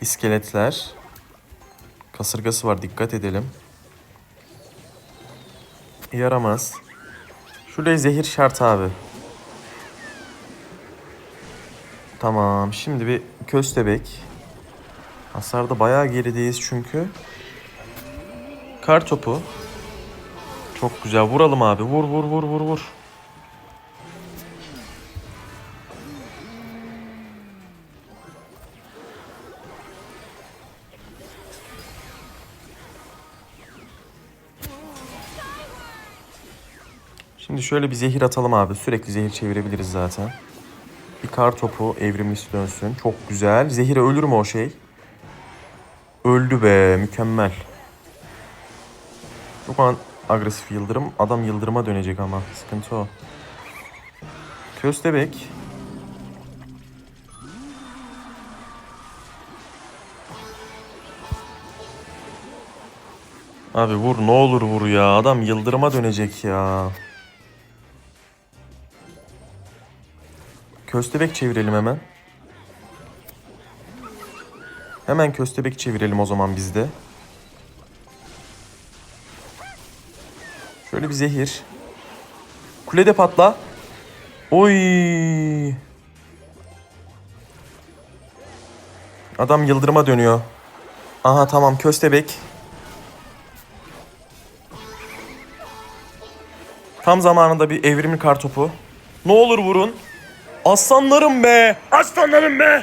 İskeletler. Kasırgası var dikkat edelim. Yaramaz. Şuraya zehir şart abi. Tamam şimdi bir köstebek. Hasarda bayağı gerideyiz çünkü. Kar topu. Çok güzel vuralım abi. Vur vur vur vur vur. Şimdi şöyle bir zehir atalım abi. Sürekli zehir çevirebiliriz zaten. Bir kar topu evrimlisi dönsün. Çok güzel. Zehire ölür mü o şey? Öldü be. Mükemmel. Çok an agresif yıldırım. Adam yıldırıma dönecek ama. Sıkıntı o. Köstebek. Abi vur ne olur vur ya. Adam yıldırıma dönecek ya. Köstebek çevirelim hemen. Hemen köstebek çevirelim o zaman biz de. Şöyle bir zehir. Kulede patla. Oy. Adam yıldırıma dönüyor. Aha tamam köstebek. Tam zamanında bir evrimli kartopu. Ne olur vurun. Aslanlarım be. Aslanlarım be.